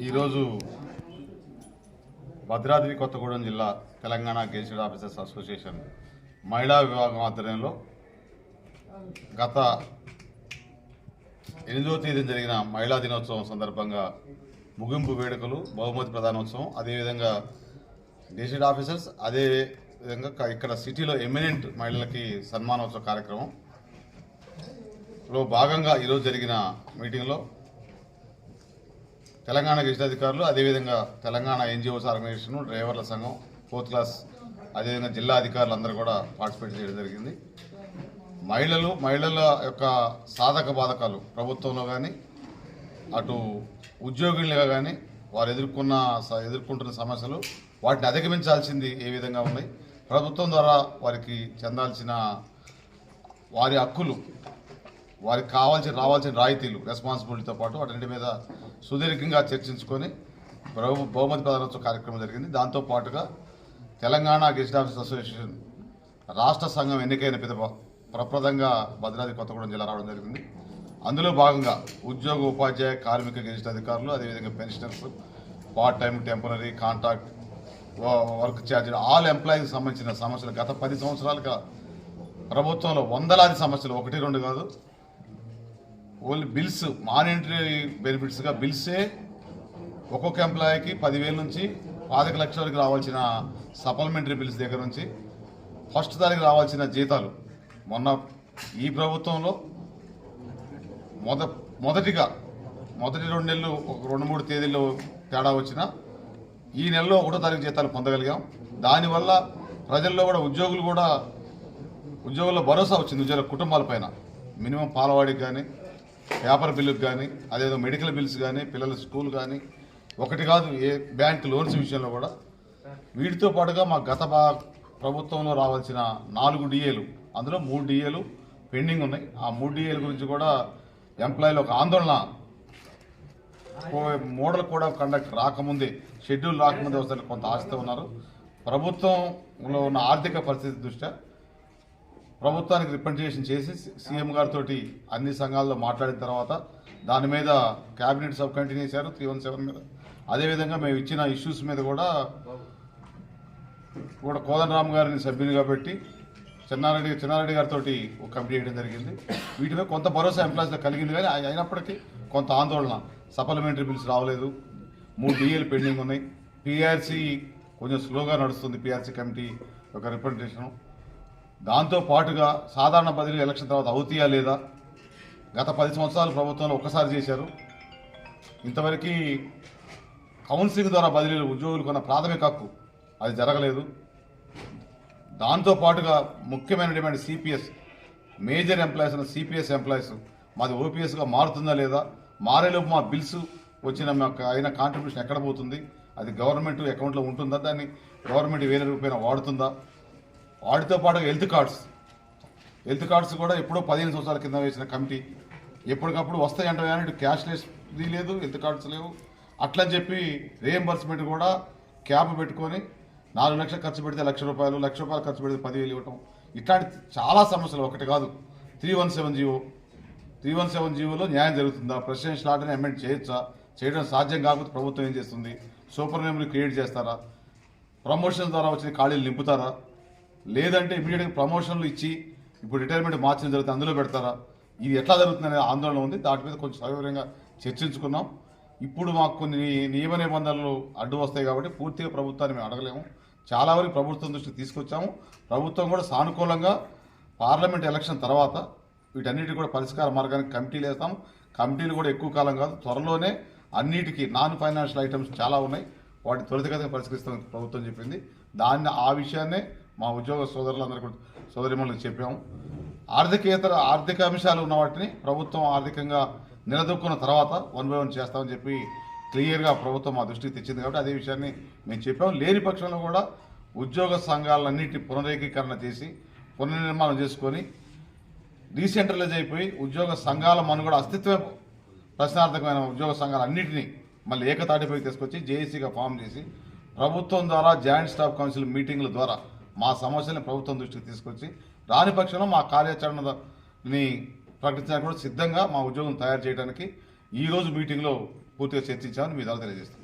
ఈరోజు భద్రాద్రి కొత్తగూడెం జిల్లా Telangana gazetted officers association మహిళా విభాగం ఆధ్వర్యంలో గత ఎనిమిదవ తేదీన జరిగిన మహిళా దినోత్సవం సందర్భంగా ముగింపు వేడుకలు బహుమతి ప్రధానోత్సవం అదేవిధంగా గెజిటెడ్ ఆఫీసర్స్ అదే విధంగా ఇక్కడ సిటీలో ఎమినెంట్ మహిళలకి సన్మానోత్సవ కార్యక్రమం. లో భాగంగా ఈరోజు జరిగిన మీటింగ్లో తెలంగాణ గెజిట్ అధికారులు అదేవిధంగా తెలంగాణ ఎన్జిఓస్ ఆర్గనైజేషన్ డ్రైవర్ల సంఘం ఫోర్త్ క్లాస్ అదేవిధంగా జిల్లా అధికారులు అందరూ కూడా పార్టిసిపేట్ చేయడం జరిగింది. మహిళలు మహిళల యొక్క సాధక బాధకాలు ప్రభుత్వంలో కానీ అటు ఉద్యోగులుగా కానీ వారు ఎదుర్కొన్న స- ఎదుర్కొంటున్న సమస్యలు వాటిని అధిగమించాల్సింది ఏ విధంగా ఉన్నాయి? ప్రభుత్వం ద్వారా వారికి చెందాల్సిన వారి హక్కులు వారికి కావాల్సిన రావాల్సిన రాయితీలు రెస్పాన్సిబిలిటీతో పాటు వాటి మీద సుదీర్ఘంగా చర్చించుకొని ప్రభు బహుమతి ప్రధానోత్సవ కార్యక్రమం జరిగింది. దాంతో పాటుగా తెలంగాణ గెస్ట్ ఆఫీస్ అసోసియేషన్ రాష్ట్ర సంఘం ఎన్నికైన పిదప ప్రప్రదంగా భద్రాద్రి కొత్తగూడెం జిల్లా రావడం జరిగింది. అందులో భాగంగా ఉద్యోగ ఉపాధ్యాయ కార్మిక గెజిట్ అధికారులు అదేవిధంగా pensioners part time temporary contract work ఛార్జీలు ఆల్ ఎంప్లాయీకి సంబంధించిన సమస్యలు గత పది సంవత్సరాలుగా ప్రభుత్వంలో వందలాది సమస్యలు ఒకటి రెండు కాదు ఓన్లీ బిల్స్ మానిటరీ బెనిఫిట్స్గా బిల్సే ఒక్కొక్క ఎంప్లాయీకి పదివేల నుంచి పాతిక లక్షల వరకు రావాల్సిన సప్లిమెంటరీ బిల్స్ దగ్గర నుంచి ఫస్ట్ తారీఖు రావాల్సిన జీతాలు. మొన్న ఈ ప్రభుత్వంలో మొద మొదటిగా మొదటి రెండు నెలలు ఒక రెండు మూడు తేదీల్లో తేడా వచ్చిన ఈ నెలలో ఒకటో తారీఖు జీతాలు పొందగలిగాం. దానివల్ల ప్రజల్లో కూడా ఉద్యోగులు కూడా ఉద్యోగుల్లో భరోసా వచ్చింది ఉద్యోగుల కుటుంబాలపైన మినిమం పాలవాడికి కానీ పేపర్ బిల్లుకు కానీ అదేదో మెడికల్ బిల్స్ కానీ పిల్లల స్కూల్ కానీ ఒకటి కాదు ఏ బ్యాంక్ లోన్స్ విషయంలో కూడా వీటితో పాటుగా మా గత ప్రభుత్వంలో రావాల్సిన నాలుగు డిఏలు అందులో మూడు డిఏలు పెండింగ్ ఉన్నాయి. ఆ మూడు డిఏల గురించి కూడా ఎంప్లాయీలు ఒక ఆందోళన మోడల్ కూడా కండక్ట్ రాకముందే షెడ్యూల్ రాకముందే వస్తారు కొంత ఆశతో ఉన్నారు. ప్రభుత్వంలో ఉన్న ఆర్థిక పరిస్థితి దృష్ట్యా ప్రభుత్వానికి రిప్రజెంటేషన్ చేసి సీఎం గారితో అన్ని సంఘాల్లో మాట్లాడిన తర్వాత దాని మీద క్యాబినెట్ సబ్ కంటిన్యూ చేశారు త్రీ వన్ సెవెన్ మీద. అదేవిధంగా మేము ఇచ్చిన ఇష్యూస్ మీద కూడా కూడా కోదండరామ్ గారిని సభ్యునిగా పెట్టి చిన్నారెడ్డి చిన్నారెడ్డి గారితో ఒక కమిటీ చేయడం జరిగింది. వీటిపై కొంత భరోసా ఎంప్లాయీస్లో కలిగింది కానీ అయినప్పటికీ కొంత ఆందోళన. సప్లిమెంటరీ బిల్స్ రావలేదు. మూడు డిఏలు పెండింగ్ ఉన్నాయి. పిఆర్సీ కొంచెం స్లోగా నడుస్తుంది. పిఆర్సీ కమిటీ ఒక రిప్రజెంటేషన్. దాంతో పాటుగా సాధారణ బదిలీ ఎలక్షన్ తర్వాత అవుతాయా లేదా? గత పది సంవత్సరాలు ప్రభుత్వంలో ఒక్కసారి చేశారు. ఇంతవరకు కౌన్సిలింగ్ ద్వారా బదిలీలు ఉద్యోగులు కొన్న ప్రాథమిక హక్కు అది జరగలేదు. దాంతో పాటుగా ముఖ్యమైన డిమాండ్ సిపిఎస్ మేజర్ ఎంప్లాయీస్ ఉన్న సిపిఎస్ ఎంప్లాయీస్ మాది ఓపీఎస్గా మారుతుందా లేదా? మారేలోపు మా బిల్స్ వచ్చిన మాకు అయిన కాంట్రిబ్యూషన్ ఎక్కడ పోతుంది? అది గవర్నమెంట్ అకౌంట్లో ఉంటుందా? దాన్ని గవర్నమెంట్ వేరే రూపాయన వాడుతుందా? వాటితో పాటుగా హెల్త్ కార్డ్స్. హెల్త్ కార్డ్స్ కూడా ఎప్పుడో పదిహేను సంవత్సరాల కింద వేసిన కమిటీ. ఎప్పటికప్పుడు వస్తాయంటే కానీ ఇటు క్యాష్లెస్ ఇది లేదు హెల్త్ కార్డ్స్ లేవు. అట్లని చెప్పి రియంబర్స్మెంట్ కూడా క్యాప్ పెట్టుకొని నాలుగు లక్షలు ఖర్చు పెడితే లక్ష రూపాయలు లక్ష రూపాయలు ఖర్చు పెడితే పదివేలు ఇవ్వటం. ఇట్లాంటి చాలా సమస్యలు ఒకటి కాదు. Three one seven GO. Three one seven జీవోలో న్యాయం జరుగుతుందా? ప్రెసిడెన్షియల్ ఆర్డర్ని అమెండ్ చేయొచ్చా? చేయడం సాధ్యం కాకపోతే ప్రభుత్వం ఏం చేస్తుంది? సూపర్ నేమ్ని క్రియేట్ చేస్తారా? ప్రమోషన్ ద్వారా వచ్చిన ఖాళీలు నింపుతారా? లేదంటే ఇమీడియట్గా ప్రమోషన్లు ఇచ్చి ఇప్పుడు రిటైర్మెంట్ మార్చిన జరుగుతుంది అందులో పెడతారా? ఇది ఎట్లా జరుగుతుందనే ఆందోళన ఉంది. దాటి మీద కొంచెం సవివరంగా చర్చించుకున్నాం. ఇప్పుడు మాకు కొన్ని నియమ నిబంధనలు అడ్డు వస్తాయి కాబట్టి పూర్తిగా ప్రభుత్వాన్ని మేము అడగలేము. చాలా వరకు ప్రభుత్వం దృష్టికి తీసుకొచ్చాము. ప్రభుత్వం కూడా సానుకూలంగా పార్లమెంట్ ఎలక్షన్ తర్వాత వీటన్నిటి కూడా పరిష్కార మార్గానికి కమిటీలు వేస్తాం కమిటీలు కూడా ఎక్కువ కాలం కాదు. త్వరలోనే అన్నిటికీ నాన్ ఫైనాన్షియల్ ఐటమ్స్ చాలా ఉన్నాయి. వాటిని త్వరితగతిగా పరిష్కరిస్తామని ప్రభుత్వం చెప్పింది. దాన్ని ఆ విషయాన్నే మా ఉద్యోగ సోదరులందరూ కూడా సోదరిమణులకు చెప్పాము. ఆర్థికేతర ఆర్థిక అంశాలు ఉన్న వాటిని ప్రభుత్వం ఆర్థికంగా నిలదొక్కున్న తర్వాత వన్ బై వన్ చేస్తామని చెప్పి క్లియర్గా ప్రభుత్వం మా దృష్టికి తెచ్చింది కాబట్టి అదే విషయాన్ని మేము చెప్పాము. లేని పక్షంలో కూడా ఉద్యోగ సంఘాలన్నిటి పునరేకీకరణ చేసి పునర్నిర్మాణం చేసుకొని డీసెంట్రలైజ్ అయిపోయి ఉద్యోగ సంఘాల మనుగడ అస్తిత్వం ప్రశ్నార్థకమైన ఉద్యోగ సంఘాలన్నింటినీ మళ్ళీ ఏకతాటిపై తీసుకొచ్చి జేఏసీగా ఫామ్ చేసి ప్రభుత్వం ద్వారా జాయింట్ స్టాఫ్ కౌన్సిల్ మీటింగ్ల ద్వారా మా సమస్యలను ప్రభుత్వం దృష్టికి తీసుకొచ్చి రాని పక్షంలో మా కార్యాచరణని ప్రకటించడానికి కూడా సిద్ధంగా మా ఉద్యోగం తయారు చేయడానికి ఈరోజు మీటింగ్లో పూర్తిగా చర్చించామని మీ ద్వారా తెలియజేస్తాం